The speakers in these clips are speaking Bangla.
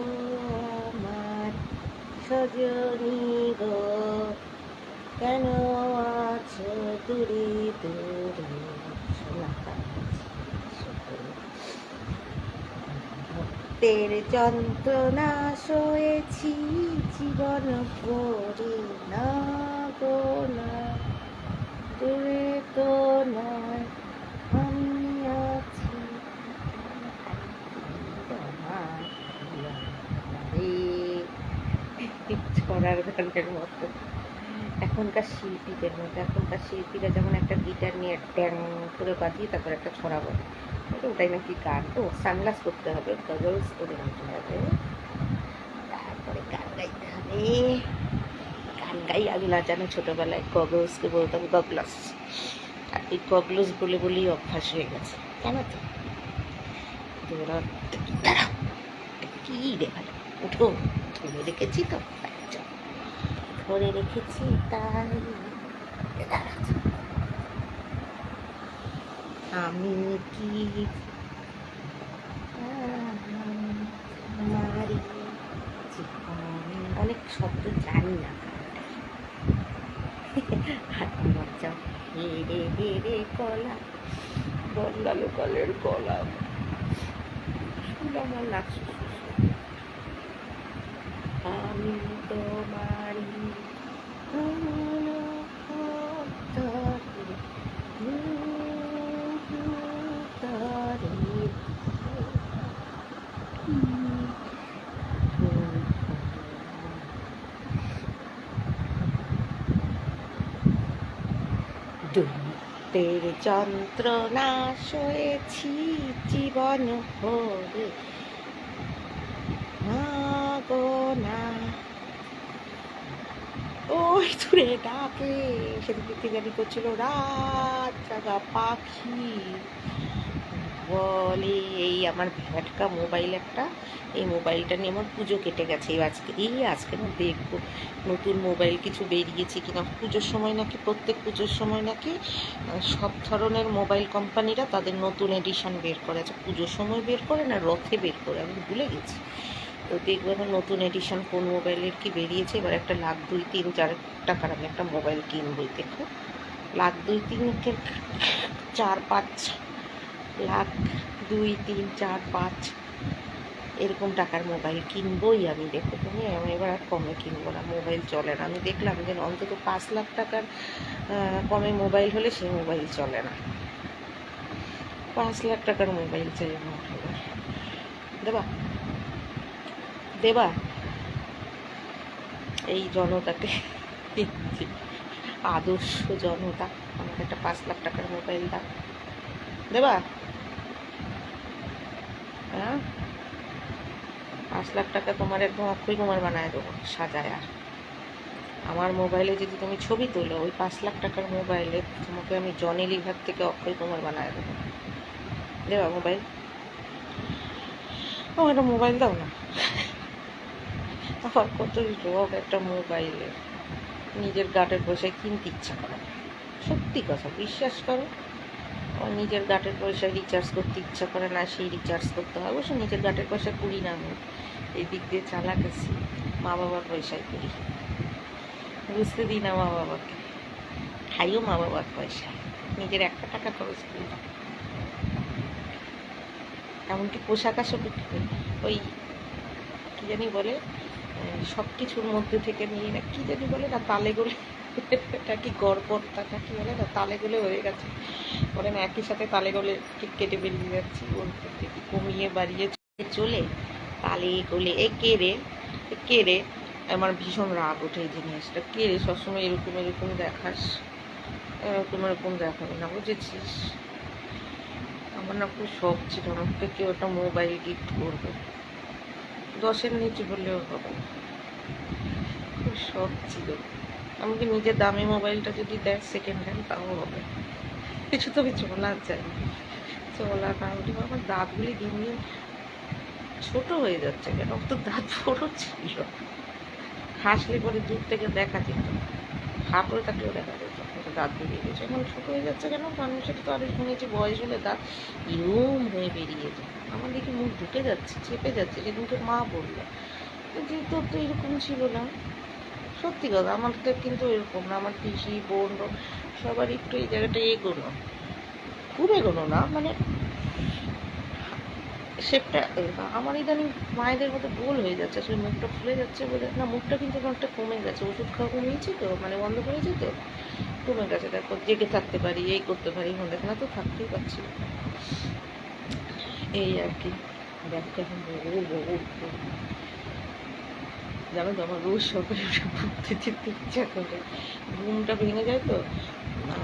গো আমার সজনী গো কেন আছো দূরে দূরে? ভক্তের যন্ত্রণা সয়েছি, জীবন ভরে না গো না। দূরে তো নয় আমি আছি তোমার এই ছড়ার গানের মতো। এখনকার শিল্পীদের মতো এখনকার শিল্পীরা যেমন একটা গিটার নিয়ে ট্যাং করে বাজিয়ে তারপর একটা ছড়া বলে ওটাই নাকি গান। তো সানগ্লাস করতে হবে গগলস করে নিতে হবে। তারপরে গান গাইতে হবে। গান গাই আমি না জানি ছোটোবেলায় গগলসকে বলতাম, গগলস। আর এই গগলস বলে বলেই অভ্যাস হয়ে গেছে। জানো তো? কি ভাই? উঠো ধরে রেখেছি তো? ধরে রেখেছি, তাই আমি কি অনেক শব্দ জানি না। মজা হেরে হেরে কলা বন্দালো কলের কলা। আমার লাগছে আমি তোমারই দুঃখের যন্ত্রণা সয়েছি জীবন ভরে। না গো না ওই দূরে ডাকে, সেদিকে কি জানি করছিল রাত জাগা পাখি। বলে, এই আমার ভ্যাটকা মোবাইল একটা, এই মোবাইলটা নিয়ে আমার পুজো কেটে গেছে। এই আজকে এই আজকে না দেখব নতুন মোবাইল কিছু বেরিয়েছে কিনা। পুজোর সময় নাকি, প্রত্যেক পুজোর সময় নাকি সব ধরনের মোবাইল কোম্পানিরা তাদের নতুন এডিশন বের করে আছে পুজোর সময় বের করে না, রথে বের করে, আমি ভুলে গেছি। তো দেখব এখন নতুন এডিশন কোন মোবাইলের কি বেরিয়েছে? এবার একটা লাখ দুই তিন চার টাকার আমি একটা মোবাইল কিনবই দেখো। লাখ দুই তিন চার পাঁচ, লাখ দুই তিন চার পাঁচ এরকম টাকার মোবাইল কিনবই আমি দেখো। তুমি আমি এবার আর কমে কিনবো না মোবাইল চলে না। আমি দেখলাম যে অন্তত পাঁচ লাখ টাকার কমে মোবাইল হলে সেই মোবাইল চলে না। পাঁচ লাখ টাকার মোবাইল চাই আমার দেবা? দেবা? এই জনতাকে। আদর্শ জনতা। আমাকে একটা পাঁচ লাখ টাকার মোবাইল দাও। দেবা? হ্যাঁ? পাঁচ লাখ টাকা তোমার একদম অক্ষয় কুমার বানায় দেবো, সাজায় আর। আমার মোবাইলে যদি তুমি ছবি তোলো, ওই পাঁচ লাখ টাকার মোবাইলে তোমাকে আমি জনি লিভার থেকে অক্ষয় কুমার বানায় দেবো। দেবা মোবাইল? ও একটা মোবাইল দাও না। আমার কত শখ একটা মোবাইলে। নিজের গাটের পয়সায় কিনতে ইচ্ছা করে সত্যি কথা, বিশ্বাস করো। নিজের গাটের পয়সায় রিচার্জ করতে ইচ্ছা করে না, সেই রিচার্জ করতে হয়। অবশ্য নিজের গাটের পয়সা করি না আমি। এই দিক দিয়ে চালাক আছি মা বাবার পয়সায় করি বুঝতে দিই না মা বাবাকে খাইও মা বাবার পয়সা নিজের একটা টাকা খরচ করি না। এমনকি পোশাক আশাক ওই, কি জানি বলে সব কিছুর মধ্যে থেকে নিয়ে না কি জানি বলে না, তালে গলে এটা কি গড়পড়তাটা কি বলে না, তালে গলে হয়ে গেছে। বলে না একই সাথে তালে গলে ঠিক কেটে বেরিয়ে যাচ্ছি। ওর থেকে কমিয়ে বাড়িয়ে চলে তালে গলে। এ কে রে? এ কে রে? আমার ভীষণ রাগ ওঠে এই জিনিসটা। কে রে? সবসময় এরকম এরকম দেখাস। এরকম এরকম দেখাবি না, বুঝেছিস? আমার না খুব শখ ছিল। আমাকে কেউ একটা মোবাইল গিফট করবে। দশের নিচে হলেও হবে। খুব শখ ছিল। আমাকে নিজের দামি মোবাইলটা যদি দেয় সেকেন্ড হ্যান্ড তাও হবে। কিছু তো আমি চলার চাই। চলা না হলে আমার দাঁতগুলি দিন দিন ছোট হয়ে যাচ্ছে কেন? তো দাঁত বড় ছিল। হাসলে পরে দূর থেকে দেখা যেত। হাঁপড়ে থাকলেও দেখা দাঁত বেরিয়ে গেছে। এখন হয়ে যাচ্ছে কেন? মানুষের তো আরও শুনেছি বয়স হলে দাঁত ইউম হয়ে বেরিয়ে যায়। আমার দেখি মুখ ঢুকে যাচ্ছে, চেপে যাচ্ছে যেদিনকে মা বলল। যে তোর তো এরকম ছিল না, সত্যি কথা, আমার তো কিন্তু এরকম না। আমার পিসি, বোন বোন সবার একটু এই জায়গাটা এগোনো, খুব এগোনো না মানে শেপটা আমার ইদানিং মায়েদের মতো গোল হয়ে যাচ্ছে, আসলে মুখটা ফুলে যাচ্ছে বলে না, মুখটা কিন্তু অনেকটা কমে গেছে। ওষুধ খাওয়া কমিয়েছি তো মানে বন্ধ করেছি তো। কমে গেছে দেখো, জেগে থাকতে পারি, এই করতে পারি দেখো তো থাকতেই পারছি এই আর কি। জানো তো, আমার রোজ সকালে ঘুরতে যেতে ইচ্ছা করে। ঘুমটা ভেঙে যায় তো,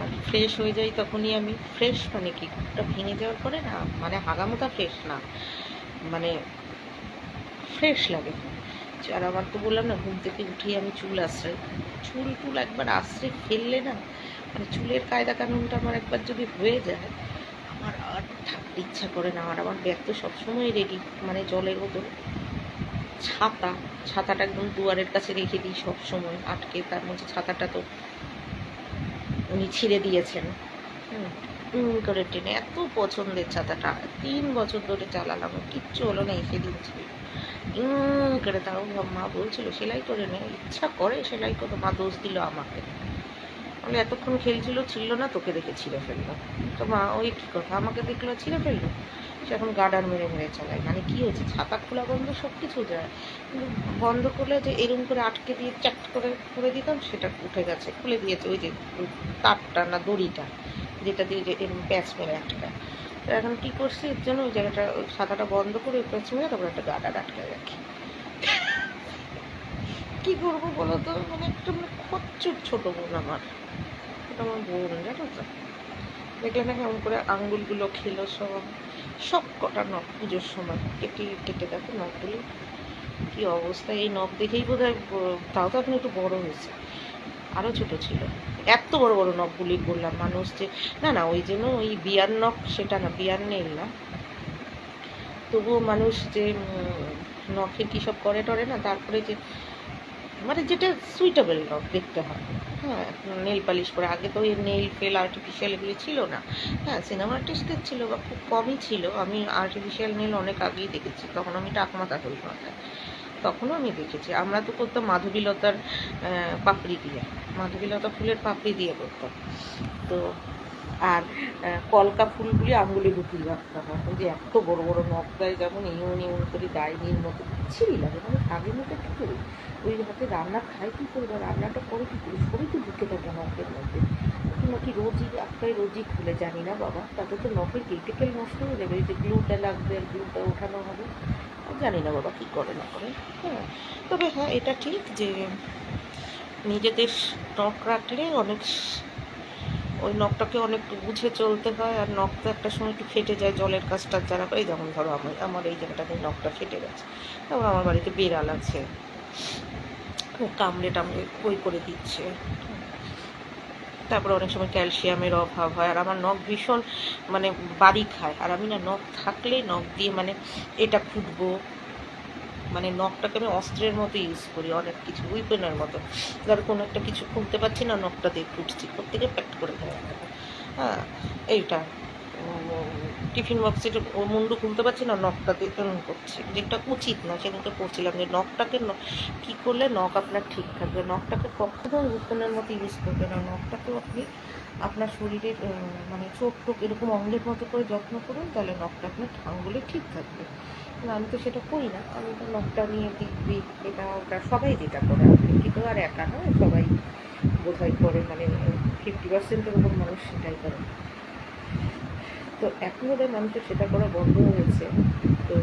আর ফ্রেশ হয়ে যাই তখনই আমি। ফ্রেশ মানে কি? ঘুমটা ভেঙে যাওয়ার পরে না মানে হাগামোটা ফ্রেশ না। মানে ফ্রেশ লাগে। আর আমার তো বললাম না ঘুম থেকে উঠেই আমি চুল আশ্রয় চুল টুল একবার আশ্রয় ফেললে না মানে চুলের কায়দা কানুনটা আমার একবার যদি হয়ে যায় আমার আর থাকতে ইচ্ছা করে না। আর আমার ব্যাগ তো সবসময় রেডি মানে জলের বোতল ছাতা ছাতাটা একদম দুয়ারের কাছে রেখে দিই সব সময় আটকে তার মধ্যে ছাতাটা তো উনি ছিঁড়ে দিয়েছেন। হুম, করে টেনে এত পছন্দের ছাতাটা তিন বছর ধরে চালালাম কিচ্ছু হলো না এসে উম করে তাও মা বলছিল, সেলাই করে নে, ইচ্ছা করে সেলাই করতো মা দোষ দিল আমাকে। বলে এতক্ষণ খেলছিল, ছিল না, তোকে দেখে ছিঁড়ে ফেলল। তো মা, ওই কী কথা, আমাকে দেখল, ছিঁড়ে ফেলল? সে এখন গার্ডার মেরে মেরে চালায়। মানে কি হয়েছে? ছাতা খোলা বন্ধ সব কিছু যায়। কিন্তু বন্ধ করলে যে এরম করে আটকে দিয়ে চ্যাট করে করে দিতাম, সেটা উঠে গেছে। খুলে দিয়েছে ওই যে তারটা না দড়িটা, যেটা দিয়ে যে এরকম প্যাচ মেরে আটকায়। তো এখন কী করছি? এর জন্য ওই জায়গাটা, ওই ছাতাটা বন্ধ করে ওই মেরে তারপর একটা গার্ডার আটকায় রাখি। কি করব বলো তো? মানে একটা মানে খচ্চুর ছোটো বোন আমার। এটা আমার বোন, জানো তো? দেখলে না কেমন করে আঙ্গুলগুলো খেলো সব। সব কটা নখ পুজোর সময়। কেটে কেটে দেখো নখগুলো। কি অবস্থা? এই নখ দেখেই বোধ হয় তাও তো এখন একটু বড় হয়েছে। আরও ছোট ছিল। এত বড় বড় নখগুলি করলাম মানুষ যে, না না, ওই জন্য ওই বিয়ার নখ সেটা না, বিয়ার নেই না। তবুও মানুষ যে নখে কী সব করে টরে না, তারপরে যে মানে যেটা সুইটেবল নখ দেখতে হয়। হ্যাঁ নেল পালিশ করে আগে তো ওই নেল ফেল আর্টিফিশিয়াল এগুলি ছিল না। হ্যাঁ সিনেমা আর্টিস্টদের ছিল বা খুব কমই ছিল। আমি আর্টিফিশিয়াল নেল অনেক আগেই দেখেছি, তখন আমি টাকমাতা করি মাথায়। তখনও আমি দেখেছি। আমরা তো করতাম মাধবীলতার পাপড়ি দিয়ে। মাধবীলতা ফুলের পাপড়ি দিয়ে করতাম। তো আর কলকা ফুলগুলি আঙুলে ঢুকিয়ে রাখতাম। এখন যে এত বড় বড় নখ দেয় যেমন ইউন ইউন করে ডাইনির মতো ছিঁড়ি লাগে মানে আগের মতো কী করি। ওই হাতে রান্না খাই কী করে বা রান্নাটা করে কী করি? সবই তো ঢুকে থাকে নখের মধ্যে। নাকি রোজই, একটাই রোজই খুলে জানি না বাবা। তাতে তো নখের কেটেকেল নষ্ট হয়ে যাবে। এই যে গ্লুটা লাগবে, আর গ্লুটা ওঠানো হবে। জানি না বাবা কী করে না করে। হ্যাঁ তবে হ্যাঁ এটা ঠিক যে নিজেদের নখ রাখলে অনেক ওই নখটাকে অনেক বুঝে চলতে হয় আর নখ তো একটা সময় একটু ফেটে যায় জলের কাজটা যারা করে। যেমন ধরো আমার আমার এই জায়গাটাতে নখটা ফেটে গেছে। তারপর আমার বাড়িতে বেড়াল আছে। কামড়ে টামড়ে ওই করে দিচ্ছে। তারপরে অনেক সময় ক্যালসিয়ামের অভাব হয়, আর আমার নখ ভীষণ মানে বাড়ি খায়। আর আমি না নখ থাকলে নখ দিয়ে মানে এটা খুঁটবো মানে নখটাকে আমি অস্ত্রের মতো ইউজ করি, অনেক কিছু, উইপেনের মতো। ধর কোনো একটা কিছু খুলতে পারছি না, নখটা দিয়ে খুঁটছি প্রত্যেকে প্যাক্ট করে দেওয়া হ্যাঁ এইটা। টিফিন বক্সের মুন্ডু খুলতে পারছি না নখটা দিয়ে এরম করছি। যেটা উচিত না সেদিনকে করছিলাম যে নখটাকে কী করলে নখ আপনার ঠিক থাকবে? নখটাকে কখনো উইপেনের মতো ইউজ করবে না। নখটাকেও আপনি আপনার শরীরের মানে চোখ টোক এরকম অঙ্গের মতো করে যত্ন করুন, তাহলে নখটা আপনার আঙ্গুলে ঠিক থাকবে। আমি তো সেটা করি না। আমি তো নখটা নিয়ে দিব্যি এটা ওটা সবাই যেটা করে। কিন্তু আর একা নয় সবাই বোধহয় করে মানে ফিফটি পার্সেন্টের উপর মানুষ সেটাই করে। তো এখন ওদের মানুষের সেটা করা বন্ধ হয়েছে তো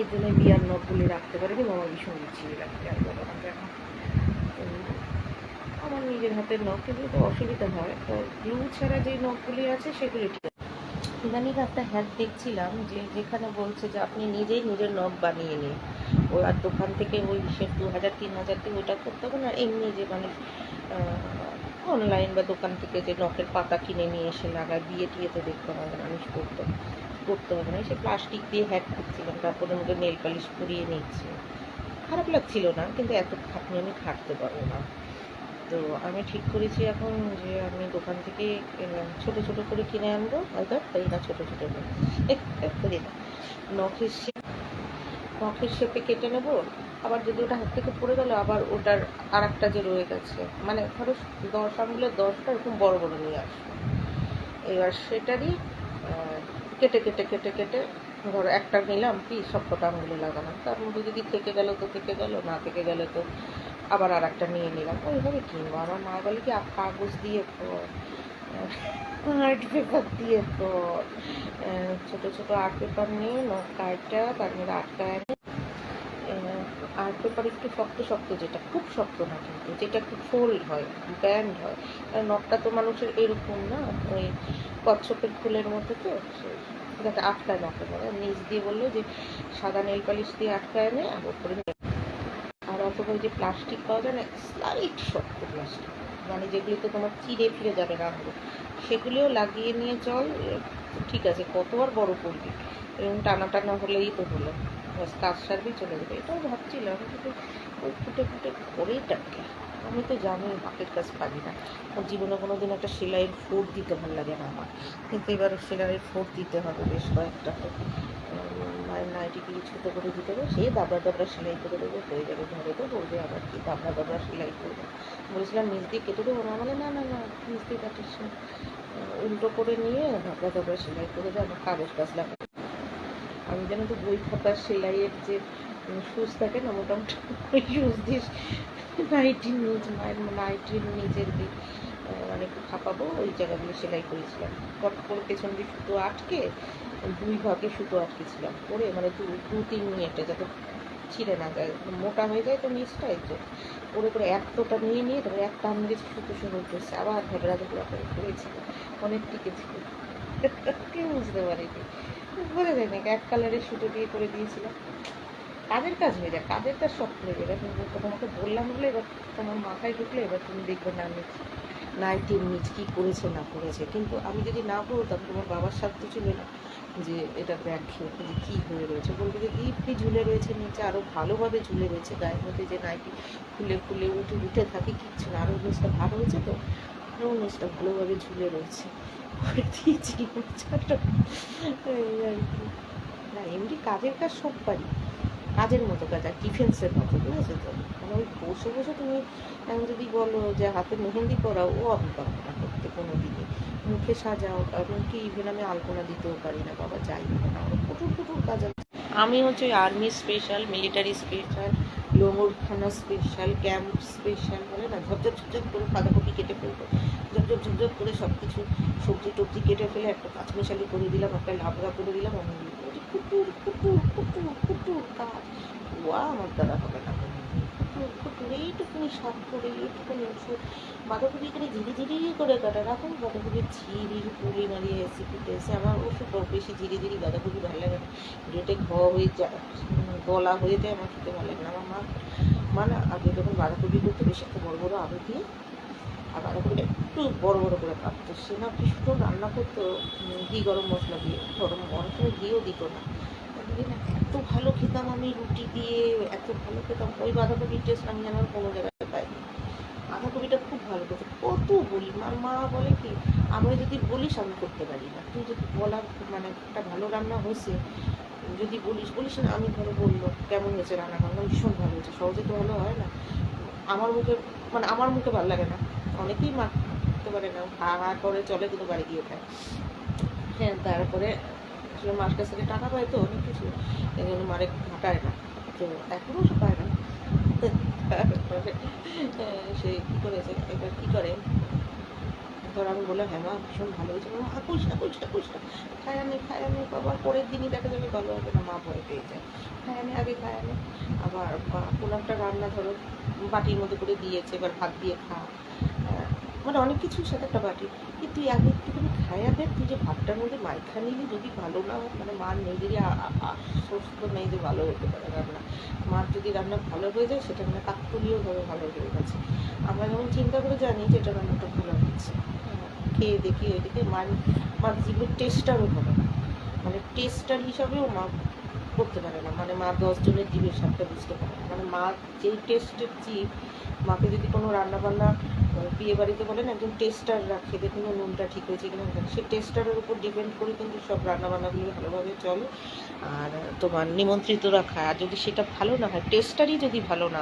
এর জন্য বিয়ার নখগুলি রাখতে পারে কিন্তু আমার ভীষণ ইচ্ছে রাখতে আর বলো না কেন। আমার নিজের হাতের নখ কিন্তু তো অসুবিধা হয়। তো গ্লু ছাড়া যে নখগুলি আছে সেগুলি ঠিক ইদানিং একটা হ্যাড দেখছিলাম যে যেখানে বলছে যে আপনি নিজেই নিজের নখ বানিয়ে নিন। ও আর দোকান থেকে ওই সে দু হাজার, তিন হাজার দিয়ে ওইটা করতে হবে না, এমনি যে মানে অনলাইন বা দোকান থেকে যে নখের পাতা কিনে নিয়ে এসে লাগায় বিয়ে টিয়েতে দেখতে হবে না, মানুষ করতে করতে হবে না। সে প্লাস্টিক দিয়ে হ্যাড করছিলাম, তারপরে ওকে নেল পালিশ করিয়ে নিচ্ছি খারাপ লাগছিল না, কিন্তু এত খাটনি আমি খাটতে পারব না। তো আমি ঠিক করেছি এখন যে আমি দোকান থেকে ছোট ছোট করে কিনে আনব, হয়তো এই না ছোটো ছোটো করে। নখের শেপ নখের শেপে কেটে নেব আবার যদি ওটা হাত থেকে পড়ে গেলো আবার ওটার আর একটা যে রয়ে গেছে। মানে ধরো দশ আঙুলের দশটা এরকম বড় বড় নিয়ে আসব এবার সেটারই কেটে কেটে কেটে কেটে ধরো একটা নিলাম কি সব কটা আঙুলে লাগালাম। তার মধ্যে যদি থেকে গেল তো থেকে গেল না থেকে গেলে তো আবার আর একটা নিয়ে নিলাম। ওইভাবে কিনবো? আমার মা বলে কি কাগজ দিয়ে আর্ট পেপার দিয়ে আহ, ছোট ছোট আর্ট পেপার নিয়ে নখ কার্ডটা তার মধ্যে আটকায় আর্ট পেপার একটু শক্ত শক্ত যেটা, খুব শক্ত না কিন্তু, যেটা একটু ফোল্ড হয় ব্যান্ড হয়। আর নখটা তো মানুষের এরকম না, ওই কচ্ছপের ফুলের মতো তো যাতে আটকায় নখের মধ্যে নিচ দিয়ে বলল যে সাদা নেল পালিশ দিয়ে আটকায় এনে আর নেল আর অথবা যে প্লাস্টিক পাওয়া যায় না স্লাইট শক্ত প্লাস্টিক মানে যেগুলিতে তোমার চিড়ে ফিরে যাবে না হলো। সেগুলিও লাগিয়ে নিয়ে চল ঠিক আছে কত আর বড় করবি? এরকম টানা টানা হলেই তো হলো। ব্যাস কাজ চলে যাবে। এটাও ভাবছিলাম, কিন্তু ওই ফুটে ফুটে করেই টাকে আমি তো জানি হাতের কাজ পারি না। আমার জীবনে কোনো দিন একটা সেলাইয়ের ফোর দিতে ভালো লাগে না আমার। কিন্তু এবার সেলাইয়ের ফোর দিতে হবে বেশ কয়েকটা। মায়ের নাইটিগুলি ছোটো করে দিতে হবে সে দাবড়া দাবড়া সেলাই করে দেবে, হয়ে যাবে ঘরে তো বলবে আবার কি দাবড়া দাবড়া সেলাই করবে। বলেছিলাম নিজ দিয়ে কেটে দেবো? না বলে, না না না, নিচ দিয়ে কাটিস উল্টো করে নিয়ে দাবড়া দাবড়া সেলাই করে আমার কাগজ কাজ লাগে আমি যেন তো বই খাতার সেলাইয়ের যে শুজ থাকে না মোটামুটি ওই শুজ দিয়ে নাইটির নিচ, মায়ের নাইটির নিচের দিক। মানে একটু খাপাবো, ওই জায়গাগুলো সেলাই করেছিলাম। কট করে পেছন দিয়ে সুতো আটকে, দুই ভাগে সুতো আটকেছিলাম। করে মানে দু দু তিন মিনিটে যাতে ছিঁড়ে না যায়। মোটা হয়ে যায় তো নিচটা এই তো। করে করে এতটা নিয়ে নিয়ে তারপরে একটা আমি সুতো শুরু করছে আবার ভেবরা করে করেছিল অনেক টিকেছিল। কেউ বুঝতে পারিনি বলে দেয় নাকি, এক কালারের সুতো দিয়ে করে দিয়েছিলাম কাজের কাজ হয়ে যায়? কাজের কাজ সব এবার তুমি- তোমাকে বললাম বলে এবার তোমার মাথায় ঢুকলে এবার তুমি দেখবে না আমি নাইটির নিচ কী করেছে, না করেছে। কিন্তু আমি যদি না বলতাম, তোমার বাবার সাথে ছিল না যে এটা খেয়ে যে কী হয়ে রয়েছে। বলবে যে দিব্যি ঝুলে রয়েছে নিচে আরও ভালোভাবে ঝুলে রয়েছে গায়ের মধ্যে যে নাইটি খুলে খুলে উঠে উঠে থাকে, কিচ্ছু না। আরও নিচটা ভালো হয়েছে তো? আরও জিনিসটা ভালোভাবে ঝুলে রয়েছে। না, এমনি কাজের কাজ সব পারি। কাজের মতো কাজ আর ডিফেন্সের মতো, বুঝেছ তো? মানে ওই বসে বসে তুমি এখন যদি বলো যে হাতে মেহেন্দি করাও ও আমি পারব না করতে কোনো দিকে মুখে সাজাও এমনকি ইভেন আমি আলপনা দিতেও পারি না, বাবা যাই না প্রচুর প্রচুর কাজ আছে। আমি হচ্ছে আর্মি স্পেশাল মিলিটারি স্পেশাল লোমরখানা স্পেশাল ক্যাম্প স্পেশাল বলে না ঝপঝপ ঝপঝপ করে বাঁধাকপি কেটে ফেলব। ঝপঝপ ঝপঝপ করে সব কিছু সবজি টবজি কেটে ফেলে একটা পাঁচমিশালি করে দিলাম, একটা লাবড়া করে দিলাম, আমি কুটুর কুটুর কুটুর কুটুর কাজ ওয়া, আমার দাদা হবে না। কুটুর কুটুর এইটুকুনি সাপ করে, এইটুকুনি ওষুধ। বাঁধাকপি করে ধীরে ধীরে করে কাটা রাখুন বাঁধাকপির ঝিরি পুলি মারিয়ে ফুটে এসে, আমার ওষুধ বেশি ধীরে ধীরে বাঁধাকপি ভালো লাগে না। গেটে ঘ হয়ে যায় গলা হয়ে যায়, আমার খেতে ভালো লাগে না। আমার মা মা না, আগে যখন বাঁধাকপি করতে, বেশি একটা বড় বড় আলু দিয়ে আর বাঁধাকপিটা একটু বড় বড় করে কাটতো সে না সুন্দর রান্না করতো ঘি গরম মশলা দিয়ে। গরম অনেক সময় ঘিও দিত না। এত ভালো খেতাম আমি রুটি দিয়ে, এত ভালো খেতাম। ওই বাঁধাকপির টেস্ট আমি যেন কোনো জায়গায় পাইনি। বাঁধাকপিটা খুব ভালো করতো কত বলি আমার মা বলে কি আমি যদি বলিস আমি করতে পারি না। তুই যদি বলার মানে একটা ভালো রান্না হয়েছে যদি বলিস বলিস না, আমি ধরো বলল। কেমন হয়েছে রান্না বান্না ভীষণ ভালো হয়েছে। সহজে তো ভালো হয় না। আমার মুখে মানে আমার মুখে ভালো লাগে না। অনেকেই মারতে পারে না হা হা করে চলে কিন্তু বাড়ি গিয়ে খায়। হ্যাঁ তারপরে আসলে মার কাছ থেকে টাকা পায় তো অনেক কিছু। এই জন্য মারে ঘাটায় না। তো এখনও সে পায় না। তারপরে আহ, সে কী করেছে এবার কী করে? ধর আমি বললাম হ্যাঁ মা ভীষণ ভালো হয়েছে। মা না কুইস না খাই আমি খাই আমি আবার পরের দিনই দেখা যাবে ভালো হবে না মা ভয় পেয়ে যায়। আমি আগে খাই আমি আবার কোনো একটা রান্না ধরো বাটির মধ্যে করে দিয়েছে এবার ভাত দিয়ে খা। মানে অনেক কিছুর সাথে একটা বাটি। কি তুই আগে একটুখানি খায়া দেখ তুই যে ভাতটার মধ্যে মাইখা নিলি, যদি ভালো না হয় মানে মার নিজেরই নেই যে ভালো হতে পারে রান্না মার যদি রান্না ভালো হয়ে যায়, সেটা মানে কাকতলীয়ভাবে ভালো হয়ে গেছে। আমরা যেমন চিন্তা করে জানি যে এটা রান্নাটা ভালো হচ্ছে। খেয়ে দেখি ওইদিকে মার মার জিভের টেস্টারও হবে না মানে টেস্টার হিসাবেও মা করতে পারে না। মানে মা দশজনের জীবের স্বাদটা বুঝতে পারে না। মানে মা যেই টেস্টের জীব মাকে যদি কোনো রান্নাবান্না বিয়ে বাড়িতে বলেন, একজন টেস্টার রাখে। দেখুন নুনটা ঠিক হয়েছে কিনা সে টেস্টারের উপর ডিপেন্ড করে কিন্তু সব রান্নাবান্নাগুলো ভালোভাবে চলে। আর তোমার নিমন্ত্রিত রাখা, আর যদি সেটা ভালো না হয় টেস্টারই যদি ভালো না